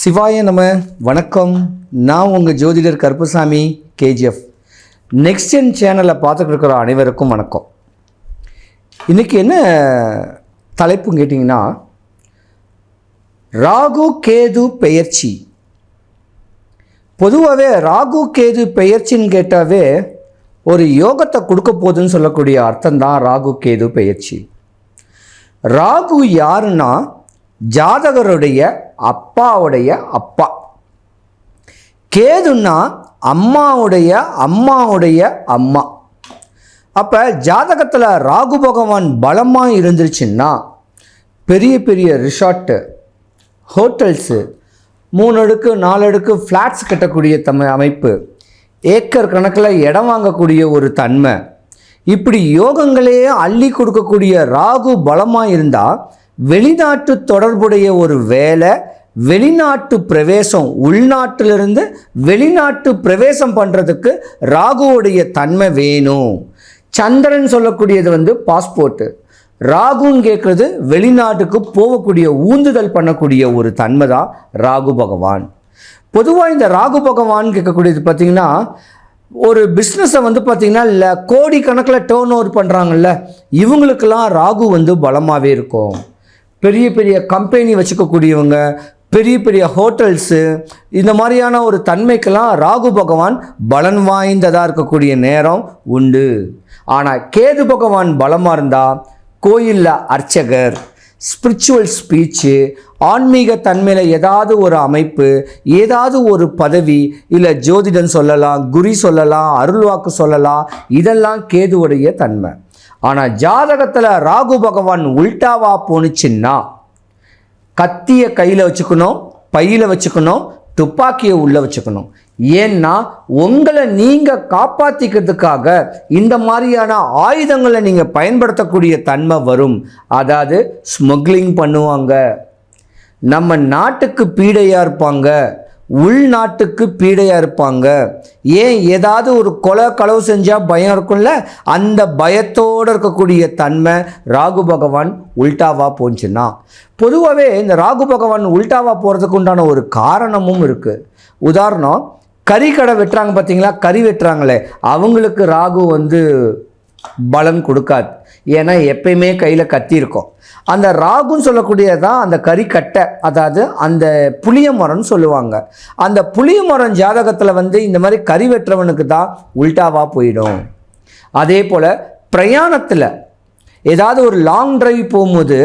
சிவாய நம வணக்கம். நான் உங்கள் ஜோதிடர் கருப்புசாமி கேஜிஎஃப். நெக்ஸ்ட் ஜென் சேனலை பார்த்துட்டு இருக்கிற அனைவருக்கும் வணக்கம். இன்றைக்கி என்ன தலைப்புன்னு கேட்டிங்கன்னா ராகு கேது பெயர்ச்சி. பொதுவாகவே ராகு கேது பெயர்ச்சின்னு கேட்டாவே ஒரு யோகத்தை கொடுக்க போகுதுன்னு சொல்லக்கூடிய அர்த்தம் தான் ராகு கேது பெயர்ச்சி. ராகு யாருன்னா ஜாதகருடைய அப்பாவுடைய அப்பா. கேதுன்னா அம்மாவுடைய அம்மாவுடைய அம்மா. அப்போ ஜாதகத்தில் ராகு பகவான் பலமாக இருந்துருச்சுன்னா பெரிய பெரிய ரிசார்ட்டு ஹோட்டல்ஸு மூணு அடுக்கு நாலு அடுக்கு ஃப்ளாட்ஸ் கட்டக்கூடிய தம அமைப்பு ஏக்கர் கணக்கில் இடம் வாங்கக்கூடிய ஒரு தன்மை. இப்படி யோகங்களையே அள்ளி கொடுக்கக்கூடிய ராகு பலமாக இருந்தால் வெளிநாட்டு தொடர்புடைய ஒரு வேலை வெளிநாட்டு பிரவேசம் உள்நாட்டிலிருந்து வெளிநாட்டு பிரவேசம் பண்ணுறதுக்கு ராகுவுடைய தன்மை வேணும். சந்திரன் சொல்லக்கூடியது வந்து பாஸ்போர்ட்டு ராகுன்னு கேட்குறது வெளிநாட்டுக்கு போகக்கூடிய ஊந்துதல் பண்ணக்கூடிய ஒரு தன்மை தான் ராகு பகவான். பொதுவாக இந்த ராகு பகவான் கேட்கக்கூடியது பார்த்திங்கன்னா ஒரு பிஸ்னஸை வந்து பார்த்திங்கன்னா இல்லை கோடி கணக்கில் டேர்ன் ஓவர் பண்ணுறாங்கல்ல இவங்களுக்கெல்லாம் ராகு வந்து பலமாகவே இருக்கும். பெரிய பெரிய கம்பெனி வச்சுக்கக்கூடியவங்க பெரிய பெரிய ஹோட்டல்ஸு இந்த மாதிரியான ஒரு தன்மைக்கெல்லாம் ராகு பகவான் பலன் வாய்ந்ததாக இருக்கக்கூடிய நேரம் உண்டு. ஆனால் கேது பகவான் பலமாக இருந்தால் கோயிலில் அர்ச்சகர் ஸ்பிரிச்சுவல் ஸ்பீச்சு ஆன்மீக தன்மையில் ஏதாவது ஒரு அமைப்பு ஏதாவது ஒரு பதவி இல்லை ஜோதிடன் சொல்லலாம் குறி சொல்லலாம் அருள்வாக்கு சொல்லலாம் இதெல்லாம் கேதுவுடைய தன்மை. ஆனால் ஜாதகத்தில் ராகு பகவான் உல்டாவா போணுச்சுன்னா கத்தியை கையில் வச்சுக்கணும் பையில் வச்சுக்கணும் துப்பாக்கியை உள்ளே வச்சுக்கணும். ஏன்னா உங்களை நீங்கள் காப்பாற்றிக்கிறதுக்காக இந்த மாதிரியான ஆயுதங்களை நீங்கள் பயன்படுத்தக்கூடிய தன்மை வரும். அதாவது ஸ்மக்லிங் பண்ணுவாங்க. நம்ம நாட்டுக்கு பீடையாக இருப்பாங்க. உள்நாட்டுக்கு பீடையாக இருப்பாங்க. ஏன்? ஏதாவது ஒரு கொலை களவு செஞ்சால் பயம் இருக்கும்ல? அந்த பயத்தோடு இருக்கக்கூடிய தன்மை ராகு பகவான் உல்டாவாக போச்சுன்னா. பொதுவாகவே இந்த ராகு பகவான் உல்டாவாக போகிறதுக்கு உண்டான ஒரு காரணமும் இருக்குது உதாரணம் கறி கடை வெட்டுறாங்க பார்த்தீங்களா கறி வெட்டுறாங்களே. அவங்களுக்கு ராகு வந்து பலன் கொடுக்காது. ஏன்னா எப்பயுமே கையில் கத்தி இருக்கும். அந்த ராகுன்னு சொல்லக்கூடியது தான் அந்த கறிக்கட்டை அதாவது அந்த புளிய மரம்னு சொல்லுவாங்க. அந்த புளிய மரம் ஜாதகத்தில் வந்து இந்த மாதிரி கறி வெட்டுறவனுக்கு தான் உல்டாவாக போயிடும். அதே போல் பிரயாணத்தில் ஏதாவது ஒரு லாங் டிரைவ் போகும்போது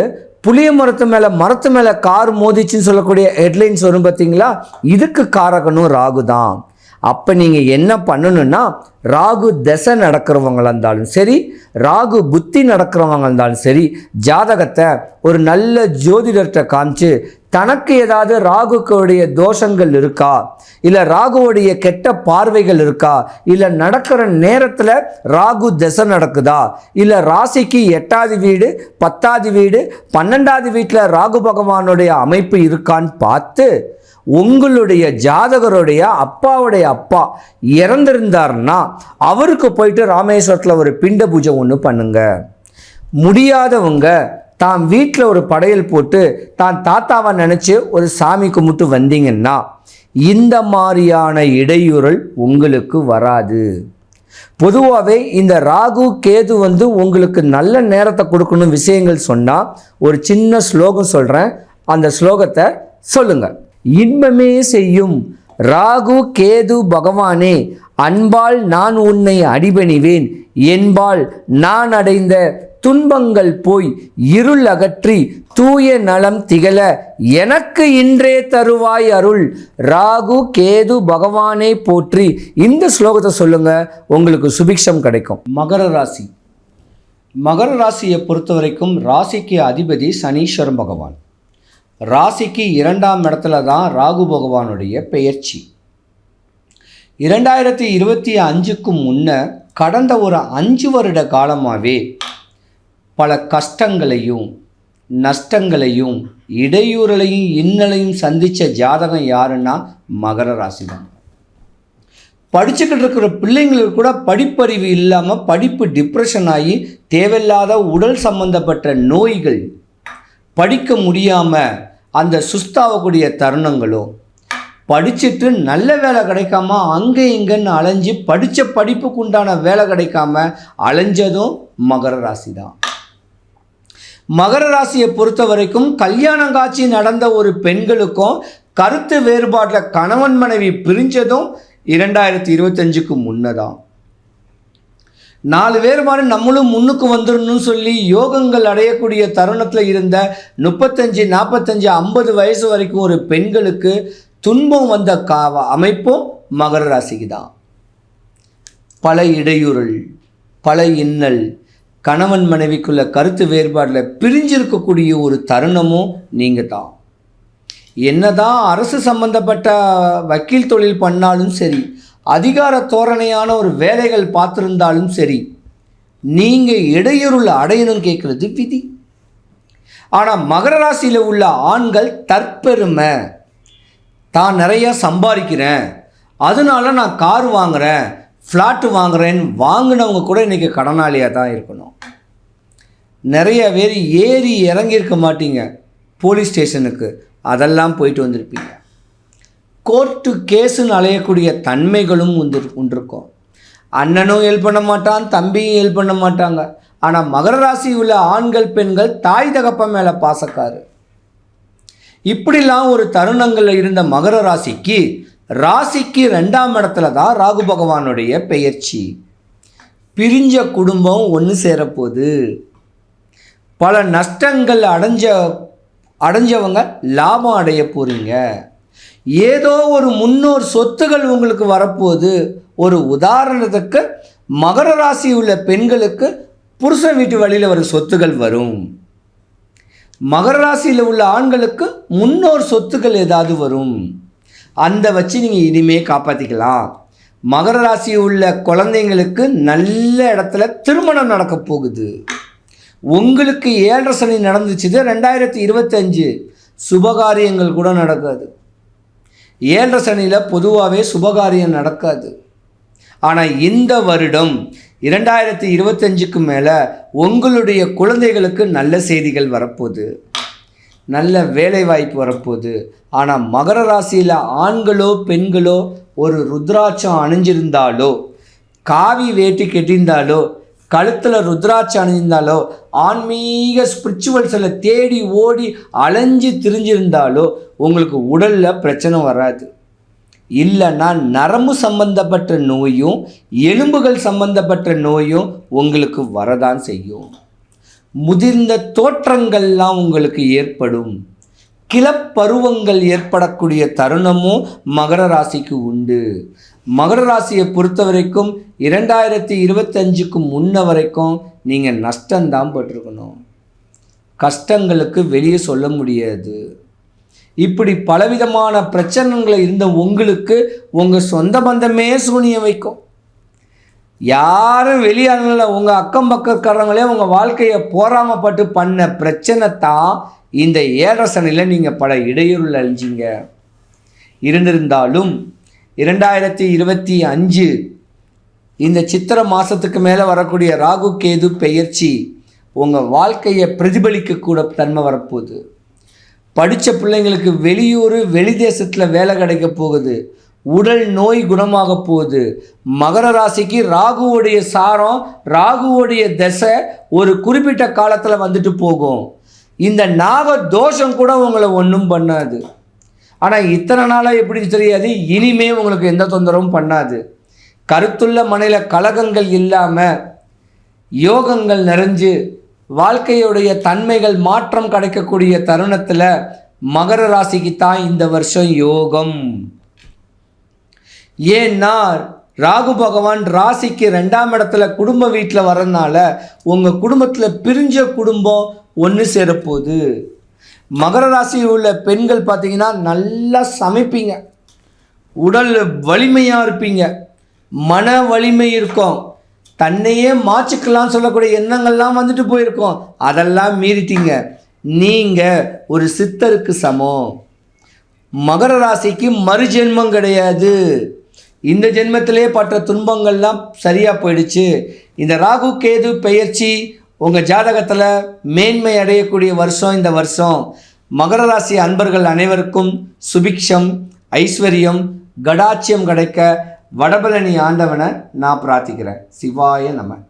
புளிய மரத்து மேலே மரத்து மேலே கார் மோதிச்சுன்னு சொல்லக்கூடிய ஹெட்லைன்ஸ் வரும் பார்த்தீங்களா? இதுக்கு காரகனும் ராகு தான் அப்போ நீங்கள் என்ன பண்ணணும்னா ராகு தசை நடக்கிறவங்களா இருந்தாலும் சரி ராகு புத்தி நடக்கிறவங்க இருந்தாலும் சரி ஜாதகத்தை ஒரு நல்ல ஜோதிடர்கிட்ட காமிச்சு தனக்கு ஏதாவது ராகுக்குடைய தோஷங்கள் இருக்கா? இல்லை ராகுவுடைய கெட்ட பார்வைகள் இருக்கா? இல்லை நடக்கிற நேரத்தில் ராகு தசை நடக்குதா? இல்லை ராசிக்கு எட்டாவது வீடு பத்தாவது வீடு பன்னெண்டாவது வீட்டில் ராகு பகவானுடைய அமைப்பு இருக்கான்னு பார்த்து உங்களுடைய ஜாதகருடைய அப்பாவுடைய அப்பா இறந்திருந்தார்னா அவருக்கு போயிட்டு ராமேஸ்வரத்தில் ஒரு பிண்ட பூஜை ஒன்று பண்ணுங்க. முடியாதவங்க தான் வீட்டில் ஒரு படையல் போட்டு தான் தாத்தாவை நினச்சி ஒரு சாமி கும்பிட்டு வந்தீங்கன்னா இந்த மாதிரியான இடையூறல் உங்களுக்கு வராது. பொதுவாகவே இந்த ராகு கேது வந்து உங்களுக்கு நல்ல நேரத்தை கொடுக்கணும் விஷயங்கள் சொன்னால் ஒரு சின்ன ஸ்லோகம் சொல்கிறேன் அந்த ஸ்லோகத்தை சொல்லுங்கள் இன்பமே செய்யும். ராகு கேது பகவானே அன்பால் நான் உன்னை அடிபணிவேன். என்பால் நான் அடைந்த துன்பங்கள் போய் இருள் அகற்றி தூய நலம் திகழ எனக்கு இன்றே தருவாய் அருள். ராகு கேது பகவானே போற்றி இந்த ஸ்லோகத்தை சொல்லுங்க. உங்களுக்கு சுபிக்ஷம் கிடைக்கும். மகர ராசி. மகர ராசியை பொறுத்த வரைக்கும் ராசிக்கு அதிபதி சனீஸ்வரன் பகவான். ராசிக்கு இரண்டாம் இடத்துல தான் ராகு பகவானுடைய பெயர்ச்சி. இரண்டாயிரத்தி இருபத்தி அஞ்சுக்கு முன்ன கடந்த ஒரு அஞ்சு வருட காலமாகவே பல கஷ்டங்களையும் நஷ்டங்களையும் இடையூறலையும் இன்னலையும் சந்தித்த ஜாதகம் யாருன்னா மகர ராசி தான். படிச்சுக்கிட்டு இருக்கிற பிள்ளைங்களுக்கு கூட படிப்பறிவு இல்லாமல் படிப்பு டிப்ரெஷன் ஆகி தேவையில்லாத உடல் சம்பந்தப்பட்ட நோய்கள் படிக்க முடியாமல் அந்த சுஸ்தாகக்கூடிய தருணங்களும் படிச்சுட்டு நல்ல வேலை கிடைக்காம அங்கே இங்கேன்னு அலைஞ்சு படித்த படிப்புக்கு உண்டான வேலை கிடைக்காம அலைஞ்சதும் மகர ராசி தான் மகர ராசியை பொறுத்த வரைக்கும் கல்யாணம் காட்சி நடந்த ஒரு பெண்களுக்கும் கருத்து வேறுபாட்டில் கணவன் மனைவி பிரிஞ்சதும் இரண்டாயிரத்தி இருபத்தஞ்சுக்கு முன்னதான். நாலு பேர் மாதிரி நம்மளும் முன்னுக்கு வந்துடணும்னு சொல்லி யோகங்கள் அடையக்கூடிய தருணத்தில் இருந்த முப்பத்தஞ்சு நாற்பத்தஞ்சு ஐம்பது வயசு வரைக்கும் ஒரு பெண்களுக்கு துன்பம் வந்த கா அமைப்பும் மகர ராசிக்கு தான் பல இடையூறல் பல இன்னல் கணவன் மனைவிக்குள்ள கருத்து வேறுபாடில் பிரிஞ்சிருக்கக்கூடிய ஒரு தருணமும் நீங்கள் தான் என்னதான் அரசு சம்பந்தப்பட்ட வக்கீல் தொழில் பண்ணாலும் சரி அதிகார தோரணையான ஒரு வேலைகள் பார்த்துருந்தாலும் சரி நீங்கள் இடையூறுல அடையணும் கேட்குறது விதி. ஆனால் மகர ராசியில் உள்ள ஆண்கள் தற்பெருமை. தான் நிறையா சம்பாதிக்கிறேன். அதனால நான் கார் வாங்குகிறேன் ஃப்ளாட்டு வாங்குகிறேன்னு வாங்கினவங்க கூட இன்றைக்கி கடனாளியாக தான் இருக்கணும். நிறைய பேர் ஏறி இறங்கியிருக்க மாட்டீங்க. போலீஸ் ஸ்டேஷனுக்கு அதெல்லாம் போயிட்டு வந்திருப்பீங்க. கோர்ட்டு கேஸுன்னு அலையக்கூடிய தன்மைகளும் வந்து உண்டிருக்கும் அண்ணனும் ஹெல்ப் பண்ண மாட்டான் தம்பியும் ஹெல்ப் பண்ண மாட்டாங்க. ஆனால் மகர ராசி உள்ள ஆண்கள் பெண்கள் தாய் தகப்ப மேலே பாசக்காரு. இப்படிலாம் ஒரு தருணங்களில் இருந்த மகர ராசிக்கு ராசிக்கு ரெண்டாம் இடத்துல தான் ராகு பகவானுடைய பெயர்ச்சி. பிரிஞ்ச குடும்பம் ஒன்று சேரப்போகுது. பல நஷ்டங்கள் அடைஞ்ச அடைஞ்சவங்க லாபம் அடைய போகிறீங்க ஏதோ ஒரு முன்னோர் சொத்துகள் உங்களுக்கு வரப்போகுது. ஒரு உதாரணத்துக்கு மகர ராசி உள்ள பெண்களுக்கு புருஷன் வீட்டு வழியில் வரும் சொத்துகள் வரும். மகர ராசியில் உள்ள ஆண்களுக்கு முன்னோர் சொத்துக்கள் ஏதாவது வரும். அந்த வச்சு நீங்கள் இனிமே காப்பாற்றிக்கலாம் மகர ராசி உள்ள குழந்தைங்களுக்கு நல்ல இடத்துல திருமணம் நடக்க போகுது. உங்களுக்கு ஏழரை சனி நடந்துச்சுது ரெண்டாயிரத்தி இருபத்தஞ்சு சுபகாரியங்கள் கூட நடக்காது. ஏழரை சனியில் பொதுவாகவே சுபகாரியம் நடக்காது. ஆனால் இந்த வருடம் இரண்டாயிரத்தி இருபத்தஞ்சுக்கு மேலே உங்களுடைய குழந்தைகளுக்கு நல்ல செய்திகள் வரப்போகுது. நல்ல வேலைவாய்ப்பு வரப்போகுது. ஆனால் மகர ராசியில் ஆண்களோ பெண்களோ ஒரு ருத்ராட்சம் அணிஞ்சிருந்தாலோ காவி வேட்டி கெட்டிருந்தாலோ கழுத்தில் ருத்ராட்சம் அணிஞ்சிருந்தாலோ ஆன்மீக ஸ்பிரிச்சுவல்ஸில் தேடி ஓடி அலைஞ்சு திரிஞ்சிருந்தாலோ உங்களுக்கு உடலில் பிரச்சனை வராது. இல்லைன்னா நரம்பு சம்பந்தப்பட்ட நோயும் எலும்புகள் சம்பந்தப்பட்ட நோயும் உங்களுக்கு வரதான் செய்யும். முதிர்ந்த தோற்றங்கள்லாம் உங்களுக்கு ஏற்படும். கிளப்பருவங்கள் ஏற்படக்கூடிய தருணமும் மகர ராசிக்கு உண்டு. மகர ராசியை பொறுத்த வரைக்கும் இரண்டாயிரத்தி இருபத்தஞ்சுக்கு முன்ன வரைக்கும் நீங்கள் நஷ்டம்தான் பட்டிருக்கணும். கஷ்டங்களுக்கு வெளியே சொல்ல முடியாது. இப்படி பலவிதமான பிரச்சனைகளை இருந்த உங்களுக்கு உங்கள் சொந்த பந்தமே சூனியம் வைக்கும். யாரும் வெளியாளங்கள உங்கள் அக்கம் பக்கக்காரங்களே உங்கள் வாழ்க்கையை போராமப்பட்டு பண்ண பிரச்சனை தான் இந்த ஏழரை நீங்கள் பல இடையூறில் அழிஞ்சிங்க. இருந்திருந்தாலும் இரண்டாயிரத்தி இருபத்தி அஞ்சு இந்த சித்திர மாதத்துக்கு மேலே வரக்கூடிய ராகு கேது பெயர்ச்சி உங்கள் வாழ்க்கையை பிரதிபலிக்கக்கூட தன்மை வரப்போகுது. படித்த பிள்ளைங்களுக்கு வெளியூர் வெளி தேசத்தில் வேலை கிடைக்க போகுது. உடல் நோய் குணமாக போகுது. மகர ராசிக்கு ராகுவோடைய சாரம் ராகுவோடைய தசை ஒரு குறிப்பிட்ட காலத்தில் வந்துட்டு போகும். இந்த நாக தோஷம் கூட உங்களை ஒன்றும் பண்ணாது. ஆனால் இத்தனை நாளாக எப்படி தெரியாது. இனிமே உங்களுக்கு எந்த தொந்தரவும் பண்ணாது. கருத்துள்ள மனையில் கலகங்கள் இல்லாமல் யோகங்கள் நிறைஞ்சு வாழ்க்கையுடைய தன்மைகள் மாற்றம் கிடைக்கக்கூடிய தருணத்தில் மகர ராசிக்கு தான் இந்த வருஷம் யோகம். ஏன்னா ராகு பகவான் ராசிக்கு ரெண்டாம் இடத்துல குடும்ப வீட்டில் வரனால உங்கள் குடும்பத்தில் பிரிஞ்ச குடும்பம் ஒன்று சேரப்போகுது. மகர ராசியில் உள்ள பெண்கள் பார்த்தீங்கன்னா நல்லா சமைப்பீங்க. உடல் வலிமையாக இருப்பீங்க. மன வலிமை இருக்கும். தன்னையே மாச்சிக்கலாம் சொல்லக்கூடிய எண்ணங்கள்லாம் வந்துட்டு போயிருக்கோம். அதெல்லாம் மீறிட்டீங்க. நீங்கள் ஒரு சித்தருக்கு சமம். மகர ராசிக்கு மறுஜென்மம் கிடையாது. இந்த ஜென்மத்திலே பட்ட துன்பங்கள்லாம் சரியாக போயிடுச்சு. இந்த ராகு கேது பெயர்ச்சி உங்கள் ஜாதகத்தில் மேன்மை அடையக்கூடிய வருஷம் இந்த வருஷம். மகர ராசி அன்பர்கள் அனைவருக்கும் சுபிக்ஷம் ஐஸ்வர்யம் கடாட்சியம் கிடைக்க வடபழனி ஆண்டவனை நான் பிரார்த்திக்கிறேன். சிவாய நம.